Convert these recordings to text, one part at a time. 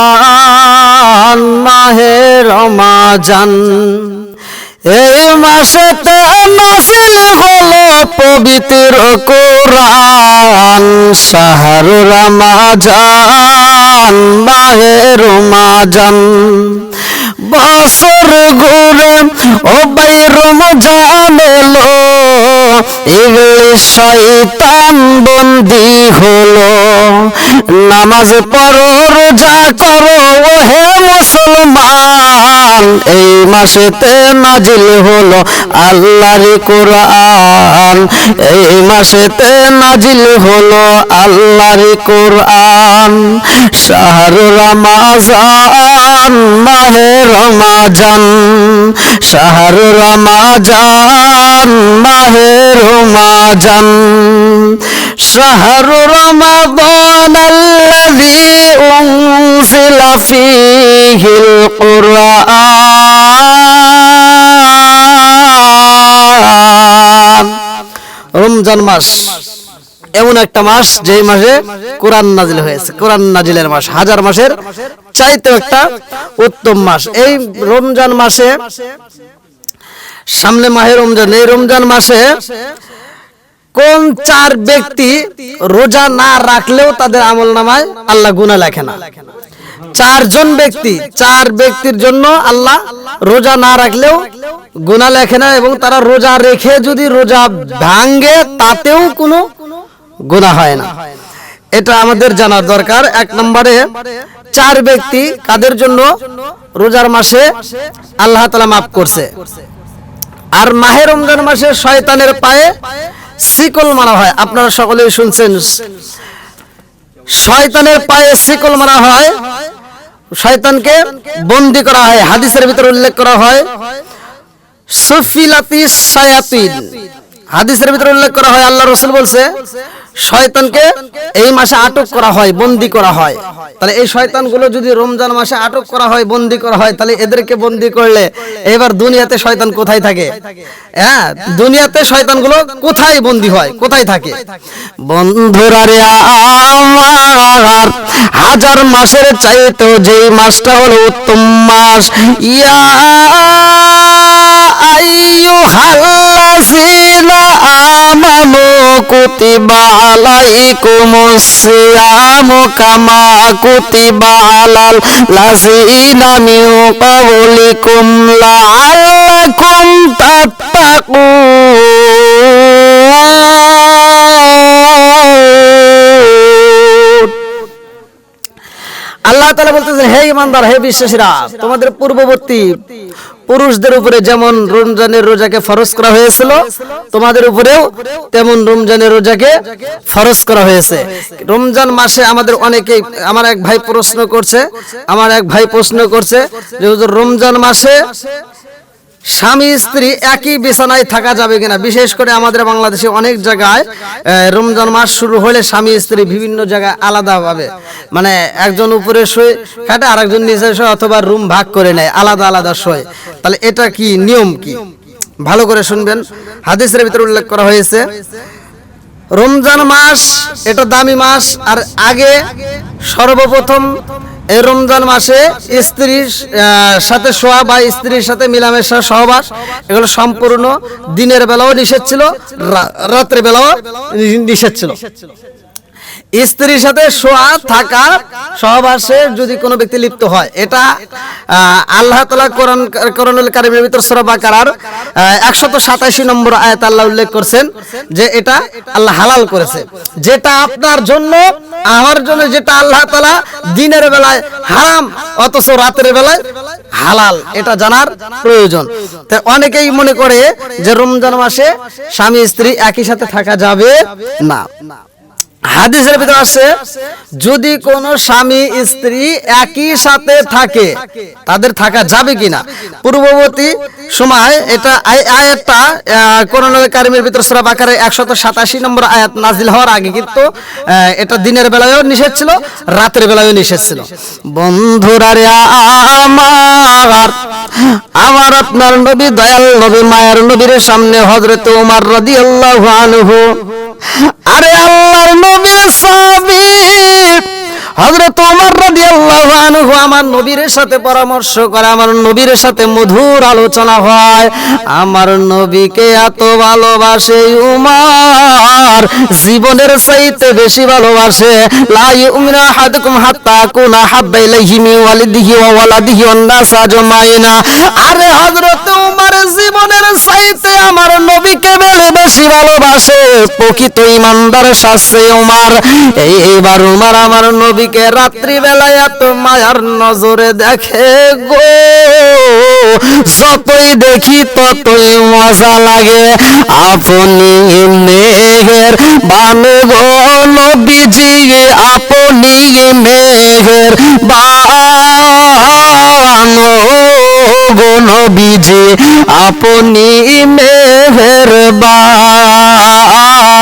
রমাজান, মাহে রমাজান। এই মাসেতে নাসিল হলো পবিত্র কোরআন, শাহর রমাজান, মাহে রমাজান। বছর ঘুরে ও বাই রমজান এলো ইংলিশ শয়তান বন্দি হলো। নামাজ পড়ো, রোজা করো হে মুসলমান। এই মাসেতে নাজিল হলো আল্লাহর কোরআন। এই মাসেতে নাজিল হলো আল্লাহর কোরআন। শাহর রমাজান, মাহে রমাজান। শাহর রমাজান, মাহে রমাজান। শাহর রমাদান الذي أنزل فيه القرآن রমজান মাস এমন একটা মাস যেই মাসে কোরআন নাজিল হয়েছে কোরআন নাজিলের মাস হাজার মাসের চাইতে একটা উত্তম মাস এই রমজান মাসে সামনে মাহে রমজান এই রমজান মাসে কোন চার ব্যক্তি রোজা না রাখলেও তাদের আমল নামায় আল্লাহ গুনা লেখে না। চারজন ব্যক্তি, চার ব্যক্তির জন্য আল্লাহ রোজা না রাখলেও গুনা লেখে না এবং তারা রোজা রেখে যদি রোজা ভাঙ্গে তাতেও কোনো গুনাহ হয় না। এটা আমাদের জানার দরকার। এক নম্বরে, চার ব্যক্তি কাদের জন্য রোজার মাসে আল্লাহ তালা মাফ করছে। আর মাহে রমজান মাসে শয়তানের পায়ে শিকল মারা হয়। আপনারা সকলেই শুনছেন। শয়তানের পায়ে সিকল মারা হয়। শয়তানকে বন্দি করা হয়। হাদিসের ভিতর উল্লেখ করা হয়, সুফিলাতি শায়াতিন হাদিসের ভিতরে উল্লেখ করা হয়, আল্লাহ রসুল বলছে শয়তানকে এই মাসে আটক করা হয়, বন্দি করা হয়। তাহলে এই শয়তানগুলো যদি রমজান মাসে আটক করা হয়, বন্দি করা হয়, তাহলে এদেরকে বন্দি করলে এবার দুনিয়াতে শয়তান কোথায় থাকে? হ্যাঁ দুনিয়াতে শয়তানগুলো কোথায় বন্দি হয়? কোথায় থাকে? বন্ধুরা রে আমার, হাজার মাসের চাইতো যেই মাসটা হলো উত্তম মাস, ইয়া আইয়ুহাল্লাযীনা কুতিবা আলাইকুমুস সিয়ামু কামা কুতিবা আলাল লাযীনা মিন ক্বাবলিকুম লাআল্লাকুম তাত্তাকুন। আল্লাহ তালা বলতেছেন, হে ইমানদার হে বিশ্বাসীরা, তোমাদের পূর্ববর্তী পুরুষদের উপরে যেমন রমজানের রোজাকে ফরজ করা হয়েছিল, তোমাদের উপরেও তেমন রমজানের রোজাকে ফরজ করা হয়েছে। রমজান মাসে আমাদের অনেকে, আমার এক ভাই প্রশ্ন করছে, আমার এক ভাই প্রশ্ন করছে যে রমজান মাসে স্বামী, স্ত্রী একই বিছানায় থাকা যাবে কিনা? বিশেষ করে আমাদের বাংলাদেশে অনেক জায়গায় রমজান মাস শুরু হলে স্বামী, স্ত্রী বিভিন্ন জায়গায় আলাদা ভাবে মানে একজন উপরে শোয় খাটে আর একজন নিচে শোয় অথবা রুম ভাগ করে নেয়, আলাদা আলাদা শোয়। তাহলে এটা কি, নিয়ম কি? ভালো করে শুনবেন। হাদিসের ভিতরে উল্লেখ করা হয়েছে, রমজান মাস এটা দামি মাস, আর আগে সর্বপ্রথম এই রমজান মাসে স্ত্রীর সাথে শোয়া বা স্ত্রীর সাথে মিলামেশা, সহবাস, এগুলো সম্পূর্ণ দিনের বেলাও নিষেধ ছিল রাত্রে বেলাও নিষেধ ছিল। স্ত্রীর সাথে শোয়া থাকা সহবাসে যদি কোনো ব্যক্তি লিপ্ত হয়, এটা আল্লাহ তালা কোরআন, কোরআনুল কারিমের ভিতর সূরা বাকারার একশত সাতাশি নম্বর আয়াত আল্লাহ উল্লেখ করছেন যে এটা আল্লাহ হালাল করেছে। যেটা আপনার জন্য, আমার জন্য যেটা আল্লাহ তালা দিনের বেলায় হারাম, অথচ রাতের বেলায় হালাল, এটা জানার প্রয়োজন। তাই অনেকেই মনে করে যে রমজান মাসে স্বামী স্ত্রী একই সাথে থাকা যাবে না। হাদিসের ভিতরে আছে, যদি কোন স্বামী, স্ত্রী একই সাথে থাকে, তাদের থাকা যাবে কিনা? পূর্ববর্তী সময় এটা আয়াতটা কোরআন কারিমের ভিতর সূরা বাকারে 187 নম্বর আয়াত নাজিল হওয়ার আগে কিন্তু এটা দিনের বেলায়ও নিষেধ ছিল, রাতের বেলায়ও নিষেধ ছিল। বন্ধুরা রে আমার আমার আপনার নবী, দয়াল নবী, মায়ের নবীর সামনে হযরত ওমর রাদিয়াল্লাহু আনহু আরে আল্লাহর নবীর সাহাবী হযরত ওমর রাদিয়াল্লাহু আনহু আমার নবীর সাথে পরামর্শ করে, আমার নবীর সাথে মধুর আলোচনা হয়। আমার নবীকে এত ভালোবাসে উমার, জীবনের চাইতে বেশি ভালোবাসে। লা ইউমিনা আহাদুকুম হাত্তা কুনা হাব্বা ইলাইহি মিন ওয়ালিদিহি ওয়া ওয়ালাদিহি ওয়ান নাস আজমাইনা। আরে হযরত উমার জীবনের চাইতে আমার নবীকে বেলে বেশি ভালোবাসে। প্রকৃত ইমানদার শাস্ত্রে উমার, এই এইবার উমার আমার নবীকে রাত্রি বেলায় এত মায়ার নজরে দেখে গো। যতই দেখি ততই মজা লাগে। আপনি মেঘের বান গো, নবীজি, আপনি মেঘের বান গো, নবীজি, আপনি মেঘের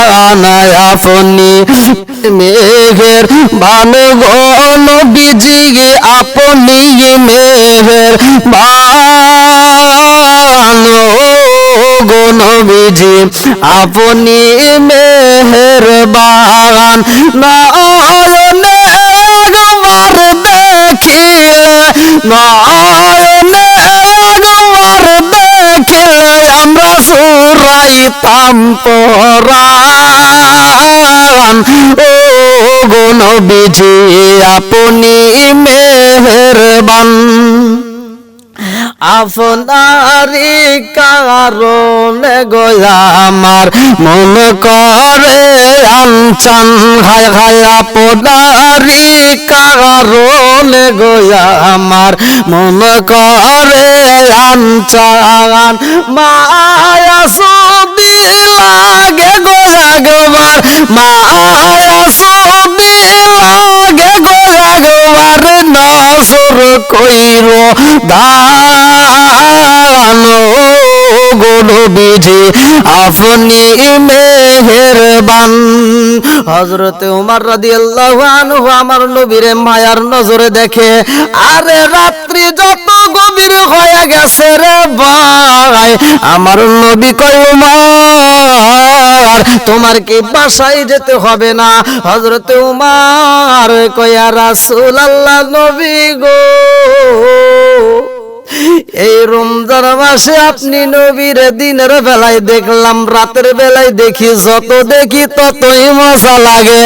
বান আপনি মেঘের বান গো নবীজি, আপনি মেঘের বান গো নবীজি, আপনি মেহের বান নয়নে একবার দেখিলে, নয়নে একবার দেখিলে আমরা সুরাইতাম পরাণ। ও গো নবীজি আপনি মেহেরবান। আপনারি কারণে গয়া আমার। মন করে আনচান হায় হায় আপনারি কারণে গয়া আমার। মন করে আনচান, মায়া সুদি লাগে গোয়া গোবার। মায়া সুদি লাগে গোয়া গোবার নসর কইর দান গোলো বিজে আপনি মেহেরবান। হজরত উমার রাদিয়াল্লাহু আনহু আমার নবীরে মায়ার নজরে দেখে, আরে রাত্রি যত গেছে রে ভাই। আমার নবী কই তোমার কি বাসায় যেতে হবে না? হজরতে উমার কয়া রাসুল আল্লাহ নবী গো। এই রমজান মাসে আপনি নবীর দিনের বেলায় দেখলাম, রাতের বেলায় দেখি যত দেখি ততই মজা লাগে।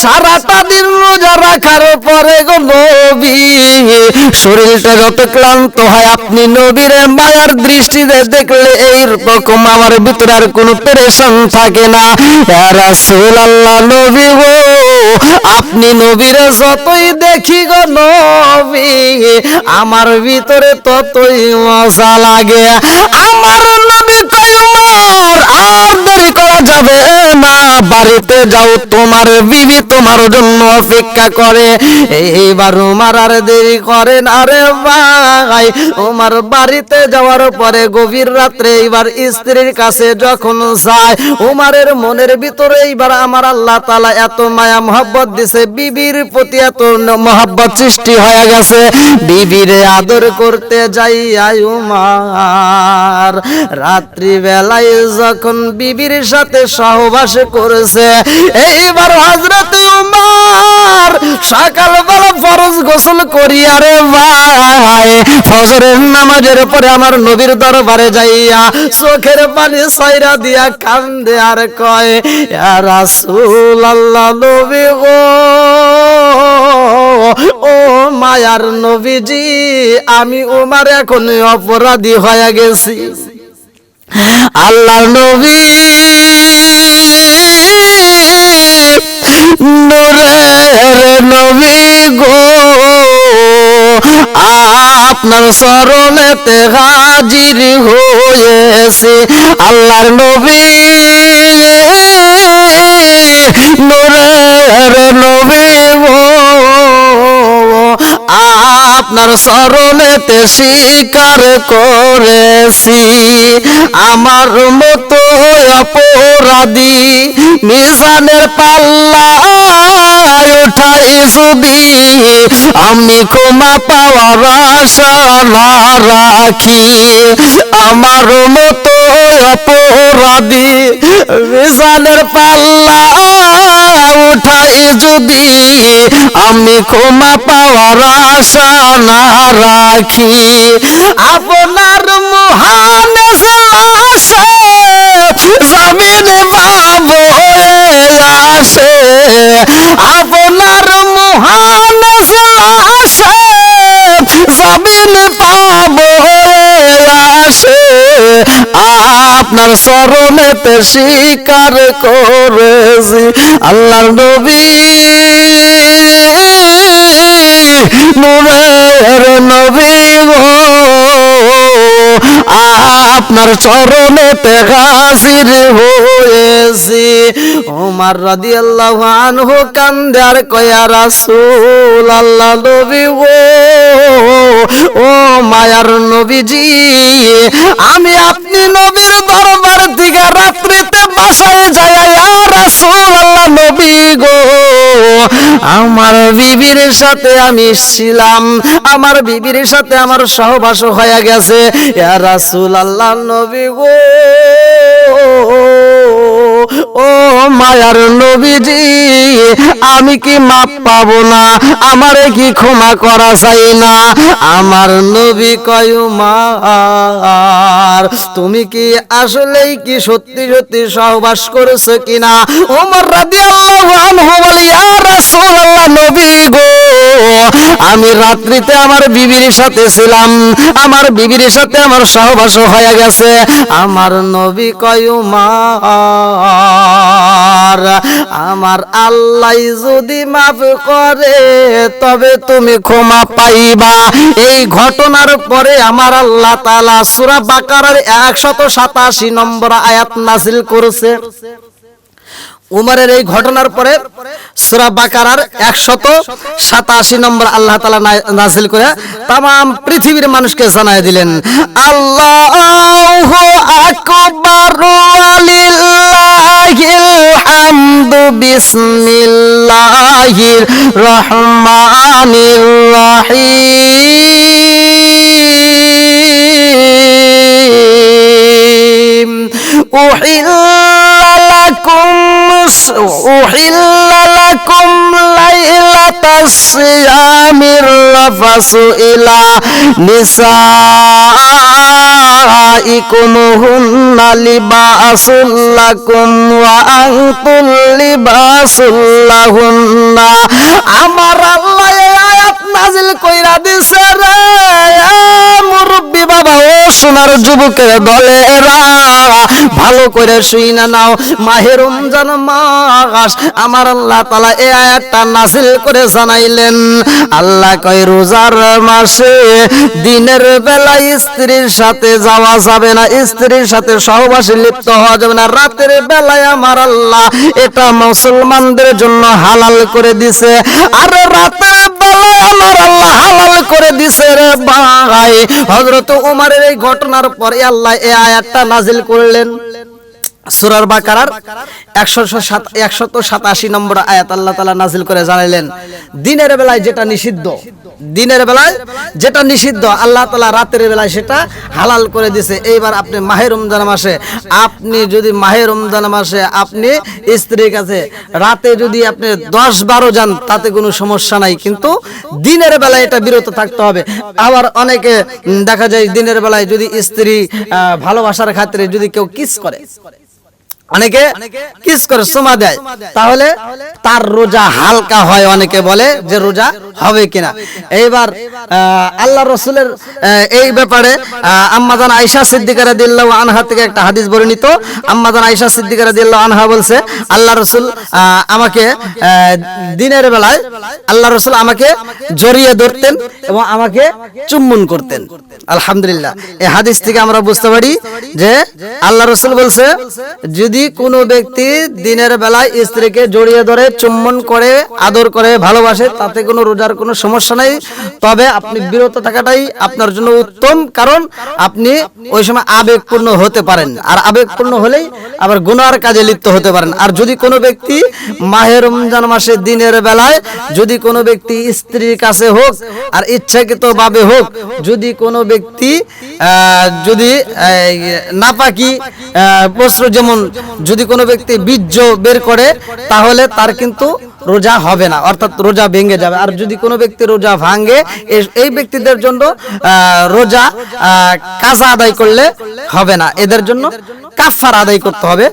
সারাটা দিন রোজা রাখার পরে গো নবী, শরীরটা যত ক্লান্ত হয়, আপনি নবীর মায়ার দৃষ্টিতে দেখলে এই রকম আমার ভিতরে আর কোনো পেরেশান থাকে না। ইয়া রাসূলুল্লাহ, নবী গো আপনি নবীর যতই দেখি গো নবী আমার ভিতরে ততই মজা লাগে। আমার নবী কয়ুমার আর দেরি করা যাবে না বাড়িতে যাও, তোমার বিবি তোমার জন্য অপেক্ষা করে। এইবার উমার আর দেরি করেন ভাই। উমার বাড়িতে যাওয়ার পরে গভীর রাত্রে এইবার স্ত্রীর কাছে যখন যায় উমারের মনের ভিতরে এইবার আমার আল্লাহ তালা এত মায়া মহব্বত দিছে, বিবির প্রতি এত মহব্বত সৃষ্টি হয়ে গেছে। বিবিরে আদর করতে যাই আই উমার। রাত্রি বেলায় যখন বিবির সাথে সহবাস করেছে। এইবার হজরত উমার সকালবেলা ফরজ গোসল করি আরে ভাই, ফজরের নামাজের পরে আমার নবীর দরবারে যাইয়া চোখের পানি সয়রা দিয়া কান্দে আর কয় রাসূল আল্লাহ নবী গো, ও মায়ার নবীজি, আমি উমার এখন অপরাধী হয়ে গেছি। আল্লাহ নবী নূরের নবী গো আপনার স্মরণেতে হাজির হয়েছে। আল্লাহর নবী নূরের নবী গো আপনার স্মরণেতে স্বীকার করেছি। আমার মতো অপরাধী মিজানের পাল্লায় উঠাই যদি, আমি ক্ষমা পাওয়ার আশা না রাখি। আমার মতো অপরাধী বিশালের পাল্লা যদি আমি ক্ষমা পাওয়ার আশা না রাখি, আপনার মহান জমিনে পাবো আপনার মহান জমিনে পাবো আপনার চরণেতে স্বীকার করেছি। আল্লাহর নবী নূরের নবী গো। আপনার চরণেতে হাজির হয়েছি। ওমর রাদিয়াল্লাহু আনহু কান্দার কয়া রাসূল আল্লাহ নবী ও ও মায়ার নবীজি, আমি আপনি নবীর দরবার থেকে রাত্রিতে বাসায় যাই রাসূল আল্লাহ নবী গো। আমার বিবির সাথে আমি ছিলাম। আমার বিবির সাথে আমার সহবাস হয়ে গেছে। ইয়া রাসূল আল্লাহ নবী গো। ও মায়ার নবীজি, আমি কি মাপ পাবো না? আমারে কি ক্ষমা করা চাই না? আমার নবী কয় মার তুমি কি আসলেই কি সত্যি সত্যি সহবাস করেছ কিনা? ওমর রাদিয়াল্লাহু আনহু বলে নবী গো, আমি রাত্রিতে আমার বিবির সাথে ছিলাম। আমার বিবির সাথে আমার সহবাস হয়ে গেছে। আমার নবী কয় মার আমার আল্লাহ যদি মাফ করে, তবে তুমি ক্ষমা পাইবা। এই ঘটনার পরে আমার আল্লাহ তালা সুরা বাকার একশত 187 নম্বর আয়াত নাজিল করেছে। উমারের এই ঘটনার পরে সুরা বাকারার একশত সাতাশি নম্বর আল্লাহ তালা নাজিল করে তাম পৃথিবীর মানুষকে জানাই দিলেন, আল্লাহ আকবর বিসমিল্লাহির রহমানির রহিম। أحل لكم أحل لكم ليلة الصيام الرفس إلى نسائكم هن لباس لكم وأنتم لباس لهن أمر الله নাজিল কইরা দিছে রে। এ মুরব্বি বাবা, ও সোনার যুবকের দলে এরা ভালো করে শুই না নাও। মাহে রমজান মাস, আমার আল্লাহ তালা এই আয়াতটা নাজিল করে জানাইলেন। আল্লাহ কয়, রোজার মাসে দিনের বেলা স্ত্রীর সাথে যাওয়া যাবে না, স্ত্রীর সাথে সহবাসে লিপ্ত হওয়া যাবে না। রাতের বেলায় আমার আল্লাহ এটা মুসলমানদের জন্য হালাল করে দিছে। আর রাতের বেলায় আমার আল্লাহ হালাল করে দিছে রে ভাই। হযরত ওমরের এই ঘটনার পরে আল্লাহ এই আয়াতটা নাজিল করলেন। সুরার বাকারার একশত সাতাশি নম্বর আয়াত আল্লাহ তালা নাজিল করে জানাইলেন। দিনের বেলায় যেটা নিষিদ্ধ দিনের বেলায় যেটা নিষিদ্ধ, আল্লাহ তালা রাতের বেলায় সেটা হালাল করে দিছে। এইবার আপনি মাহের রমজান মাসে, আপনি যদি মাহের রমজান মাসে আপনি স্ত্রীর কাছে রাতে যদি আপনি দশ বারো যান, তাতে কোনো সমস্যা নাই। কিন্তু দিনের বেলায় এটা বিরত থাকতে হবে। আবার অনেকে দেখা যায় দিনের বেলায় যদি স্ত্রী ভালোবাসার খাতিরে যদি কেউ কিস করে। অনেকে কিস করে সোমা দেয়। তাহলে তার রোজা হালকা হয় অনেকে বলে যে রোজা হবে কিনা। এইবার আল্লাহ রসুলের এই ব্যাপারে আম্মাজান আয়সা সিদ্দিকারা দিল্লাহ আনহা থেকে একটা হাদিস বর্ণিত। আম্মাজান আয়সা সিদ্দিকারা দিল্লাহ আনহা বলছে আল্লাহ রসুল আহ, আমাকে দিনের বেলায় আল্লাহ রসুল আমাকে জড়িয়ে ধরতেন এবং আমাকে চুম্বন করতেন। আলহামদুলিল্লাহ। এই হাদিস থেকে আমরা বুঝতে পারি যে আল্লাহ রসুল বলছে যদি যদি কোনো ব্যক্তি দিনের বেলায় স্ত্রীকে জড়িয়ে ধরে চুম্বন করে, আদর করে, ভালোবাসে, তাতে কোনো রোজার কোনো সমস্যা নেই। তবে আপনি বিরত থাকাটাই আপনার জন্য উত্তম, কারণ আপনি ওই সময় আবেগপূর্ণ হতে পারেন। আর আবেগপূর্ণ হলেই আবার গুনার কাজে লিপ্ত হতে পারেন। আর যদি কোনো ব্যক্তি মাহে রমজান মাসে দিনের বেলায় যদি কোনো ব্যক্তি স্ত্রীর কাছে হোক, আর ইচ্ছাকৃত ভাবে হোক, যদি কোনো ব্যক্তি যদি নাপাকি বস্ত্র যেমন যদি কোনো ব্যক্তি বীর্য বের করে, তাহলে তার কিন্তু রোজা হবে না, অর্থাৎ রোজা ভেঙে যাবে। আর যদি কোনো ব্যক্তি রোজা ভাঙে এই ব্যক্তিদের জন্য রোজা কাঁচা আদায় করলে হবে না। এদের জন্য কাফার আদায় করতে হবে।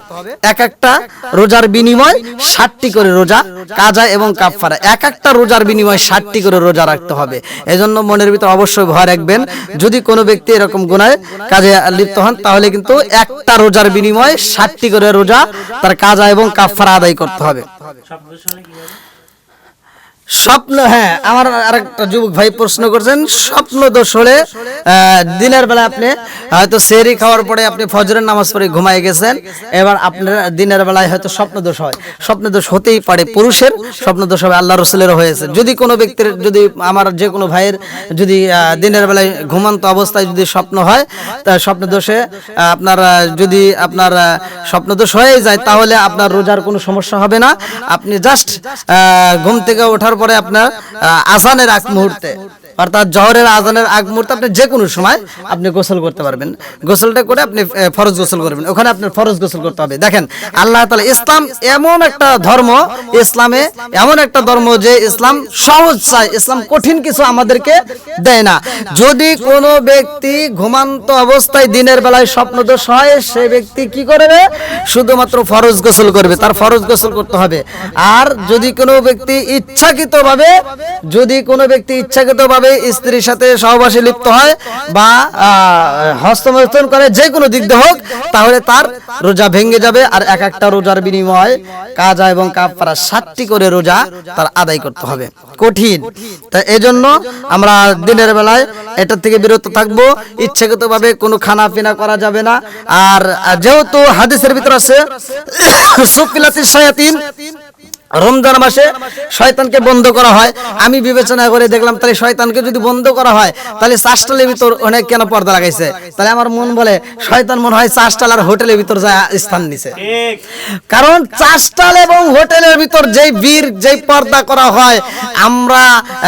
এক একটা রোজার বিনিময় ষাটটি করে রোজা, কাজা এবং কাফারা এক একটা রোজার বিনিময় ষাটটি করে রোজা রাখতে হবে। এজন্য মনের ভিতর অবশ্যই ভয় রাখবেন। যদি কোনো ব্যক্তি এরকম গুনায় কাজে লিপ্ত হন, তাহলে কিন্তু একটা রোজার বিনিময় ষাটটি করে রোজা তার কাজা এবং কাফারা আদায় করতে হবে? স্বপ্ন হ্যাঁ আমার আরেকটা যুবক ভাই প্রশ্ন করছেন, স্বপ্ন দোষ হলে দিনের বেলা আপনি হয়তো সেরি খাওয়ার পরে আপনি ফজরের নামাজ পড়ে ঘুমায় গেছেন, এবার আপনার দিনের বেলায় হয়তো স্বপ্ন দোষ হয়। স্বপ্ন দোষ হতেই পারে পুরুষের, স্বপ্ন দোষ হবে আল্লাহ রসুলেরও হয়েছে। যদি কোনো ব্যক্তির, যদি আমার যে কোনো ভাইয়ের যদি দিনের বেলায় ঘুমান্ত অবস্থায় যদি স্বপ্ন হয়, তা স্বপ্ন দোষে আপনার যদি আপনার স্বপ্ন দোষ হয়ে যায়, তাহলে আপনার রোজার কোনো সমস্যা হবে না। আপনি জাস্ট ঘুম থেকে ওঠার পরে আপনার আসানের এক মুহূর্তে। অর্থাৎ জহরের আজানের আগ মুহূর্তে আপনি যে কোনো সময় আপনি গোসল করতে পারবেন। গোসলটা করে আপনি ফরজ গোসল করবেন। ওখানে আপনার ফরজ গোসল করতে হবে। দেখেন, আল্লাহ তাআলা ইসলাম এমন একটা ধর্ম, ইসলামে এমন একটা ধর্ম যে ইসলাম সহজ চায় ইসলাম কঠিন কিছু আমাদেরকে দেয় না। যদি কোনো ব্যক্তি ঘুমান্ত অবস্থায় দিনের বেলায় স্বপ্নদোষ হয়, সে ব্যক্তি কি করবে? শুধুমাত্র ফরজ গোসল করবে। তার ফরজ গোসল করতে হবে। আর যদি কোনো ব্যক্তি ইচ্ছাকৃতভাবে, যদি কোনো ব্যক্তি ইচ্ছাকৃতভাবে স্ত্রীর সাথে সহবাসে লিপ্ত হয় বা আহ, হস্তমৈথুন করে যে কোনো দিক দিয়ে হোক তাহলে তার রোজা ভেঙে যাবে আর এক একটা রোজার বিনিময় কাজা এবং কাপড়া সাতটি করে রোজা তার আদায় করতে হবে। কঠিন। তা এজন্য আমরা দিনের বেলায় এটার থেকে বিরত থাকব। ইচ্ছাকৃতভাবে কোনো খানা পিনা করা যাবে না। আর যেহেতু হাদিসের ভিতর আছে সুফিলাতিস শায়াতিন রমজান মাসে শয়তানকে বন্ধ করা হয়। আমি বিবেচনা করে দেখলাম তাহলে শয়তানকে যদি বন্ধ করা হয় তাহলে চাষটালের ভিতর অনেক কেন পর্দা লাগাইছে? তাহলে আমার মন বলে শয়তান মনে হয় চাষটাল আর হোটেলের ভিতর যা স্থান নিছে। কারণ চাষটাল এবং হোটেলের ভিতর যেই বীর যেই পর্দা করা হয় আমরা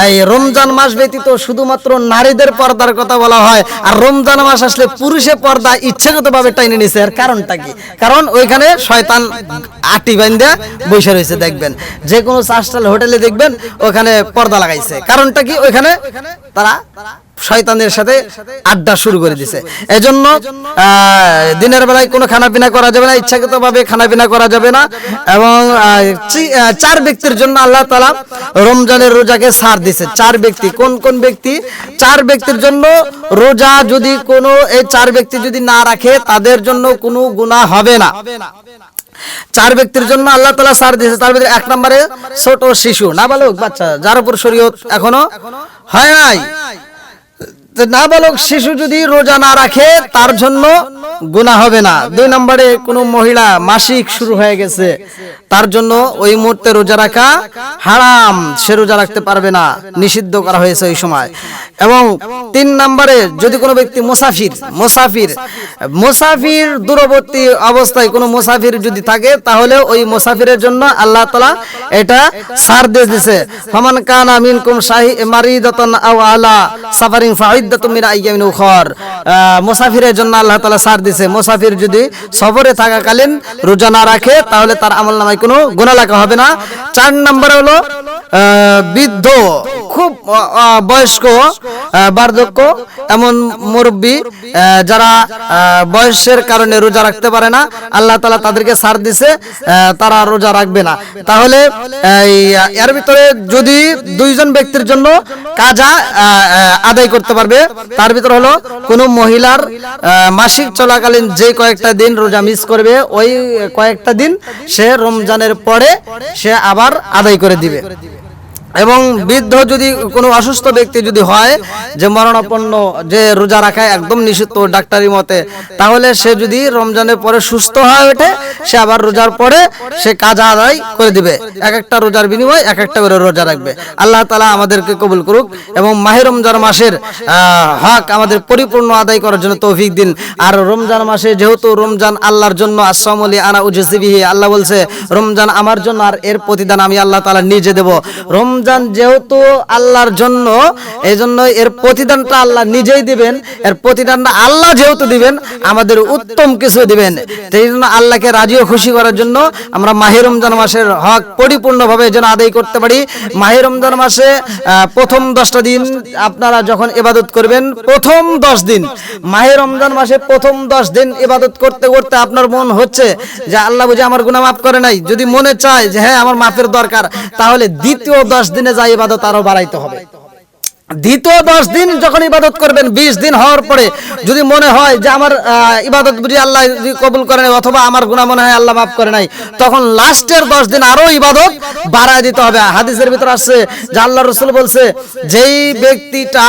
এই রমজান মাস ব্যতীত শুধুমাত্র নারীদের পর্দার কথা বলা হয় আর রমজান মাস আসলে পুরুষে পর্দা ইচ্ছাগত ভাবে টাইনে নিছে। আর কারণটা কি? কারণ ওইখানে শয়তান আটি বান্ধা বসে রয়েছে দেখবেন। যে কোনো চাষটাল হোটেলে দেখবেন ওখানে পর্দা লাগাইছে। কারণটা কি? ওইখানে তারা শয়তানের সাথে আড্ডা শুরু করে দিছে। এজন্য দিনের বেলায় কোনো খানা পিনা করা যাবে না ইচ্ছাকৃত ভাবে খানা পিনা করা যাবে না। এবং চার ব্যক্তির জন্য আল্লাহ তালা রমজানের রোজাকে সার দিছে। চার ব্যক্তি, কোন কোন ব্যক্তি? চার ব্যক্তির জন্য রোজা যদি কোনো, এই চার ব্যক্তি যদি না রাখে, তাদের জন্য কোনো গুনাহ হবে না। চার ব্যক্তির জন্য আল্লাহ তালা সার দিয়েছে। তার ভিতরে এক নম্বরে ছোট শিশু, নাবালক বাচ্চা, যার উপর শরীয়ত এখনও হয় নাই। নাবালক শিশু যদি রোজা না রাখে, তার জন্য গুণা হবে না। দুই নম্বরে কোনো মহিলা মাসিক শুরু হয়ে গেছে, তার জন্য ওই মুহূর্তে রোজা রাখা হারাম। সে রোজা রাখতে পারবে না। নিষিদ্ধ করা হয়েছে ওই সময়। এবং তিন নম্বরে যদি কোনো ব্যক্তি মুসাফির মুসাফির মুসাফির দূরবর্তী অবস্থায় কোনো মুসাফির যদি থাকে, তাহলে ওই মুসাফিরের জন্য আল্লাহ তালা এটা সার দিয়ে দিছে। ফমান কানা মিনকুম শাহি মারিদাতান আও আলা সাফারিং মুসাফিরের জন্য আল্লাহ তাআলা সার দিছে। মুসাফির যদি সফরে থাকাকালীন রোজা না রাখে, তাহলে তার আমল নামায় কোনো গুনাহ লেখা হবে না। চার নম্বরে হলো বৃদ্ধ, খুব বয়স্ক বার্ধক্য, এমন মুরব্বী যারা বয়সের কারণে রোজা রাখতে পারে না। আল্লাহ তালা তাদেরকে সার দিছে তারা রোজা রাখবে না। তাহলে এর ভিতরে যদি দুইজন ব্যক্তির জন্য কাজা আদায় করতে পারবে তার ভিতর হলো কোন মহিলার মাসিক চলাকালীন যে কয়েকটা দিন রোজা মিস করবে ওই কয়েকটা দিন সে রমজানের পরে সে আবার আদায় করে দিবে। এবং বৃদ্ধ যদি কোনো অসুস্থ ব্যক্তি যদি হয়, যে মরণাপন্ন, যে রোজা রাখা একদম নিষিদ্ধ ডাক্তারি মতে, তাহলে সে যদি রমজানের পরে সুস্থ হয়ে ওঠে, সে আবার রোজার পরে সে কাজ আদায় করে দিবে। এক একটা রোজার বিনিময়ে এক একটা করে রোজা রাখবে। আল্লাহ তালা আমাদেরকে কবুল করুক এবং মাহে রমজান মাসের হক আমাদের পরিপূর্ণ আদায় করার জন্য তৌফিক দিন। আর রমজান মাসে যেহেতু রমজান আল্লাহর জন্য আসসালামু আলী আনা উজসিবিহি আল্লাহ বলছে, রমজান আমার জন্য আর এর প্রতিদান আমি আল্লাহ তালা নিজে দেব। রমজান যেহেতু আল্লাহর জন্য এই জন্য এর প্রতিদানটা আল্লাহ নিজেই দিবেন। এর প্রতিদানটা আল্লাহ যেহেতু দিবেন, আমাদের উত্তম কিছু দিবেন। সেই জন্য আল্লাহকে রাজি ও খুশি করার জন্য আমরা মাহে রমজান মাসের হক পরিপূর্ণভাবে যেন আদায় করতে পারি। মাহে রমজান মাসে প্রথম দশটা দিন আপনারা যখন ইবাদত করবেন, প্রথম দশ দিন। মাহে রমজান মাসে প্রথম দশ দিন ইবাদত করতে করতে আপনার মন হচ্ছে যে আল্লাহ বুঝে আমার গুণা মাফ করে নাই। যদি মনে চায় যে হ্যাঁ আমার মাফের দরকার, তাহলে দ্বিতীয় দশ দিনে যা ইবাদত আরও বাড়াইতে হবে। দ্বিতীয় দশ দিন যখন ইবাদত করবেন, বিশ দিন হওয়ার পরে যদি মনে হয় যে আমার ইবাদত বুঝি আল্লাহ কবুল করে নাই অথবা আমার গুণা মনে হয় আল্লাহ মাফ করে নাই, তখন লাস্টের দশ দিন আরও ইবাদত বাড়ায় দিতে হবে। হাদিসের ভিতর আসছে যে আল্লাহ রসুল বলছে, যেই ব্যক্তিটা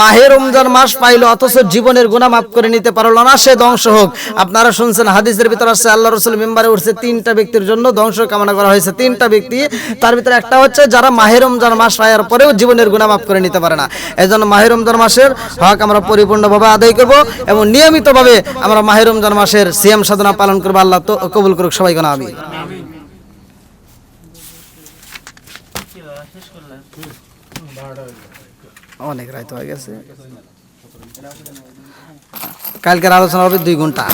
মাহে রমজান মাস পাইলো, অথচ জীবনের গুণা মাফ করে নিতে পারল না, সে ধ্বংস হোক। আপনারা শুনছেন হাদিসের ভিতর আসছে, আল্লাহ রসুল মেম্বারে উঠছে, তিনটা ব্যক্তির জন্য ধ্বংস কামনা করা হয়েছে। তিনটা ব্যক্তি, তার ভিতরে একটা হচ্ছে যারা মাহে রমজান মাস পাওয়ার পরেও জীবনের গুণা মাফ করে নিতে পারে না। এই জন্য মাহে রমজান মাসের হক আমরা পরিপূর্ণভাবে আদায় করব এবং নিয়মিতভাবে আমরা মাহে রমজান মাসের সিএম সাধনা পালন করব। আল্লাহ তো কবুল করুক সবাই কোন আমি অনেক রাত হয়ে গেছে। কালকের আলোচনা হবে দুই ঘণ্টা।